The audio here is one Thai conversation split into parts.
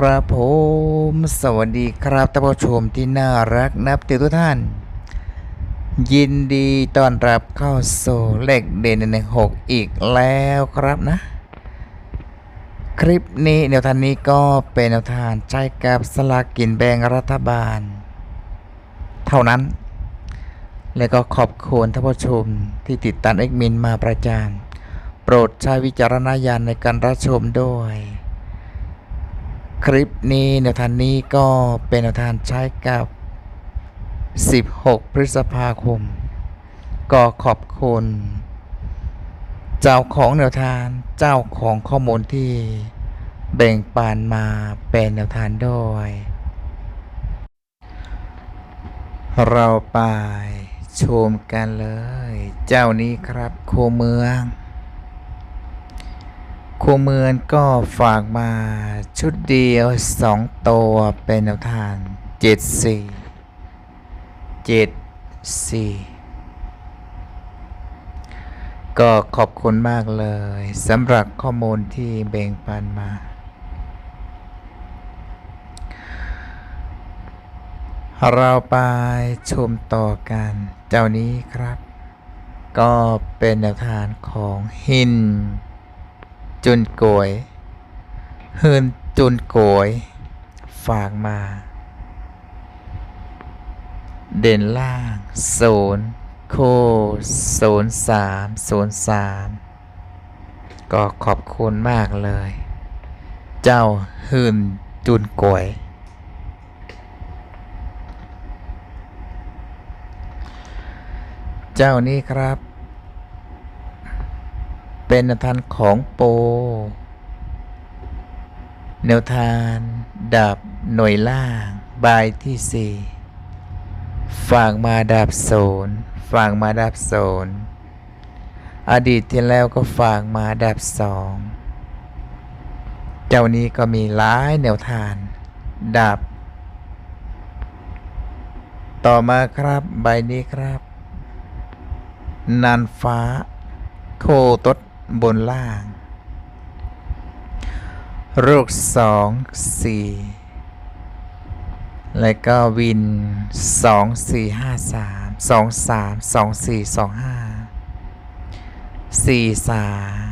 ครับผม สวัสดีครับท่านผู้ชมที่น่ารักนับถือทุกท่าน ยินดีต้อนรับเข้าสู่เลขเด่นในหกอีกแล้วครับนะ คลิปนี้แนวทางนี้ก็เป็นแนวทางใช้กับสลากกินแบ่งรัฐบาล เท่านั้น และก็ขอบคุณท่านผู้ชมที่ติดตามเอ็กมินมาประจานโปรดใช้วิจารณญาณในการรับชมด้วย คลิปนี้แนวทางนี้ก็เป็นแนวทางใช้กับ 16 พฤษภาคม ก็ขอบคุณ เจ้าของแนวทางเจ้าของข้อมูลที่แบ่งปันมาเป็นแนวทางด้วย เราไปชมกันเลย เจ้านี้ครับโคเมือง โคเมืองก็ฝากมาชุดเดียวสองตัวเป็นแนวทางเจ็ดสี่เจ็ดสี่ก็ขอบคุณมากเลยสำหรับข้อมูลที่แบ่งปันมา เราไปชมต่อกันเจ้านี้ครับ ก็เป็นแนวทางของหิน จุนโกยเฮินจุนโกย ฝากมา เด่นล่างศูนย์โคศูนย์สามศูนย์สามก็ขอบคุณมากเลย เจ้าหืนจุนโกยเจ้านี้ครับ เป็นแนวทางของโป แนวทางดับหน่วยล่าง บายที่สี่ฝากมาดับโซนฝากมาดับโซนอดีตที่แล้วก็ฝากมาดับสอง เจ้านี้ก็มีหลายแนวทางดับต่อมาครับใบนี้ครับนันฟ้า โคตด บนล่าง รูกสองสี่แล้วก็วินสองสี่ห้าสามสองสามสองสี่สองห้าสี่สาม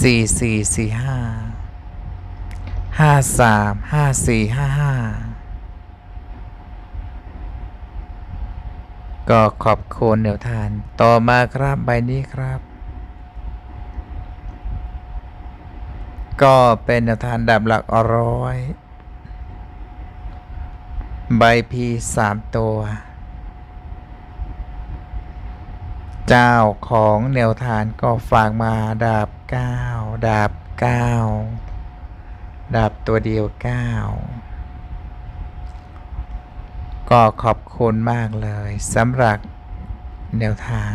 สี่สี่สี่ห้าห้าสามห้าสี่ห้าห้าก็ขอบคุณเดี๋ยวทาน ต่อมาครับใบนี้ครับ ก็เป็นแนวทางดับหลักร้อย ใบพีสามตัว เจ้าของแนวทางก็ฝากมาดับเก้าดับเก้าดับตัวเดียวเก้าก็ขอบคุณมากเลยสำหรับแนวทาง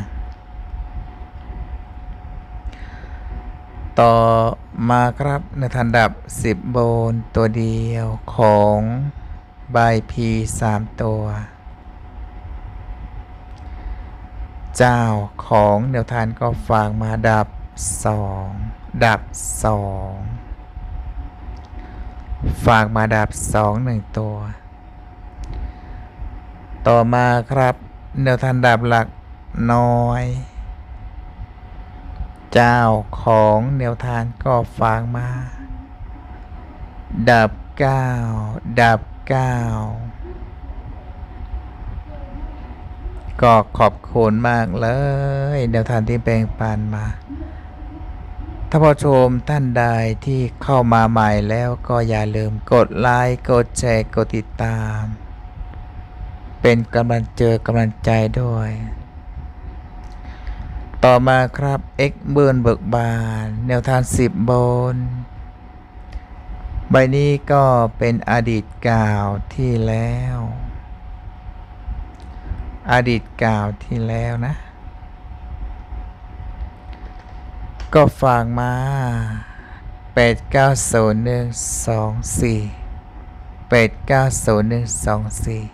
ต่อมาครับในทันดับ 10 โบนตัวเดียวของใบพีสามตัว เจ้าของแนวทานก็ฝากมาดับ 2 ดับ 2 ฝากมาดับ 2 1 ตัว ต่อมาครับแนวทานดับหลักน้อย เจ้าของแนวทางก็ฝากมา ดับเก้าดับเก้าก็ขอบคุณมากเลยแนวทางที่แบ่งปันมาถ้าผู้ชมท่านใดที่เข้ามาใหม่แล้วก็อย่าลืมกดไลค์กดแชร์กดติดตาม เป็นกำลังเจอกำลังใจด้วย ต่อมาครับ X เบิร์นเบิกบาน แนวทาง 10 บน ใบนี้ก็เป็นอดีตกล่าวที่แล้ว อดีตกล่าวที่แล้วนะ ก็ฝากมา 8 9 0 1 2 4 8 9 0 1 2 4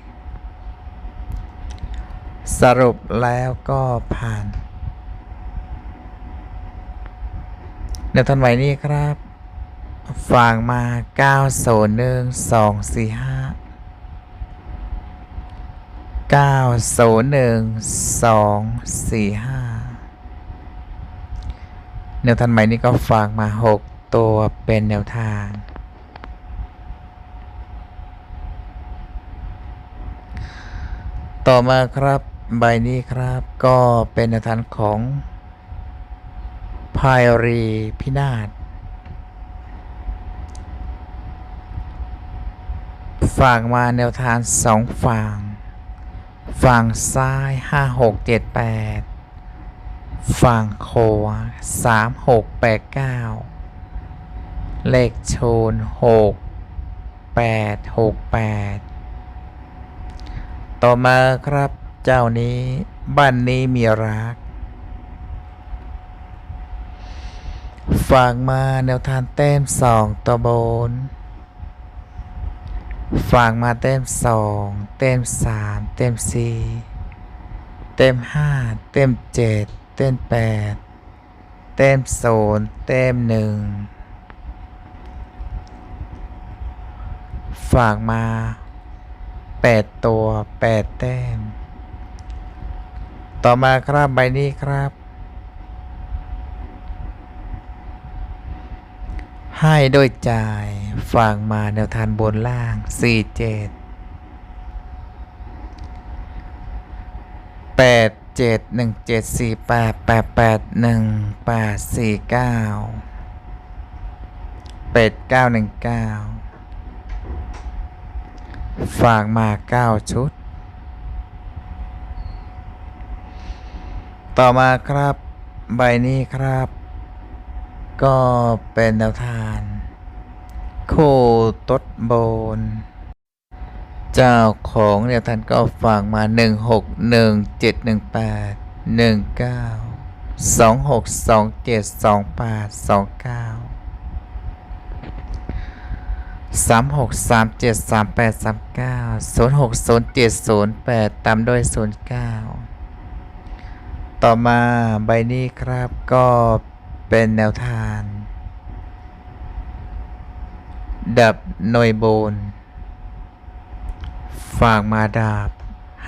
สรุปแล้วก็ผ่าน ในทันไหวนี้ครับฝากมาเก้าศูนย์หนึ่งสองสี่ห้าเก้าศูนย์หนึ่งสองสี่ห้าแนวทางใหมนี้ก็ฝากมาหกตัวเป็นแนวทาง ต่อมาครับใบนี้ครับก็เป็นแนวทางของ พายรีพินาศฝั่งมาแนวทางสองฝั่ง ฝั่งซ้ายห้าหกเจ็ดแปดฝั่งขวาสามหกแปดเก้าเลขโชนหกแปดหกแปดต่อมาครับเจ้านี้บ้านนี้มีรัก ฝั่งมาแนวทางแต้มสองตัวบน ฝากมาเต็มสองเต็มสามเต็มสี่เต็มห้าเต็มเจ็ดเต็มแปดเต็มศูนย์เต็มหนึ่งฝากมาแปดตัวแปดแต้ม ต่อมาครับใบนี้ครับ ให้ดยจ่ายฝากมาแนวทานบนล่าง 4 7 8 7 1 7 4 8 8 8 1 8 4 9 8 9 1 9 ฝากมา 9 ชุด ต่อมาครับ ใบนี้ครับ ก็เป็นแนวทางโคตดโบน เจ้าของแนวทางก็ฝากมา 1 6 1 7 1 8 1 9 2 6 2 7 2 8 2 9 3 6 3 7 3 8 3 9 0 6 0 7 0 8 ตามด้วย 0 9 ต่อมาใบนี้ครับก็ เป็นแนวทาง ดับหน่วยโบน ฝากมาดาบ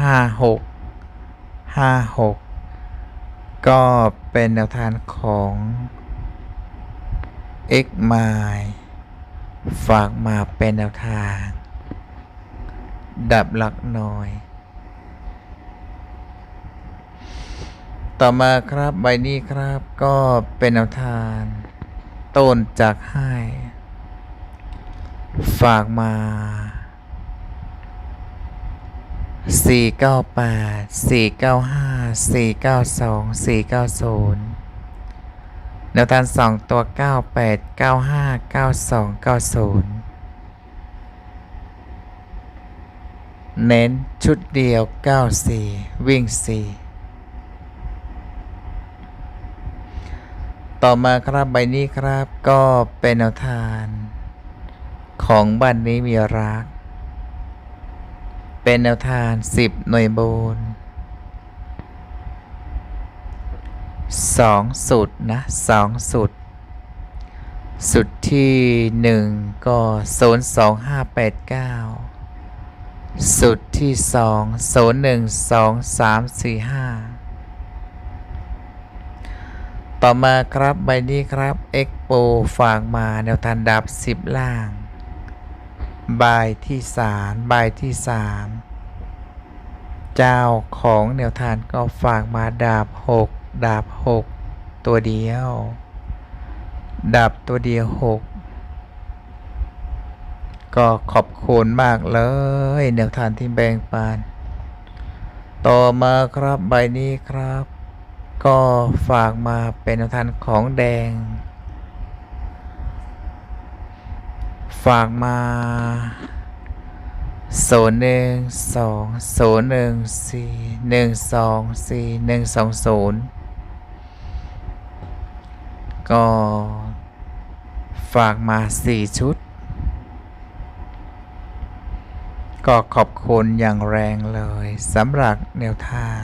5 6 5 6 ก็เป็นแนวทางของ x m i ฝากมาเป็นแนวทาง ดับหลักหน่อย ต่อมาครับใบนี้ครับก็เป็นแนวทางต้นจากให้ฝากมา 498 495 492 490แนวทางสองตัว 98 95 92 90 เน้นชุดเดียว 94 วิ่ง 4 ต่อมาครับใบนี้ครับก็เป็นแนวทางของบ้านนี้มีรัก เป็นแนวทาง10หน่วยบนสองสุดนะสองสุด สุดที่หนึ่งก็ศูนย์สองห้าแปดเก้าสุดที่สองศูนย์หนึ่งสองสามสี่ห้า ต่อมาครับใบนี้ครับ Expo ฝากมาแนวทางดับสิบล่างใบที่สามใบที่สามเจ้าของแนวทางก็ฝากมาดาบหกดาบหกตัวเดียว ดาบตัวเดียวหกก็ขอบคุณมากเลย แนวทางที่แบ่งปัน ต่อมาครับใบนี้ครับ ก็ฝากมาเป็นทางของแดง ฝากมาศูนย์หนึ่งสองศูนย์หนึ่งสี่หนึ่งสองสี่หนึ่งสองศูนย์ก็ฝากมาสี่ชุด ก็ขอบคุณอย่างแรงเลยสำหรับแนวทาง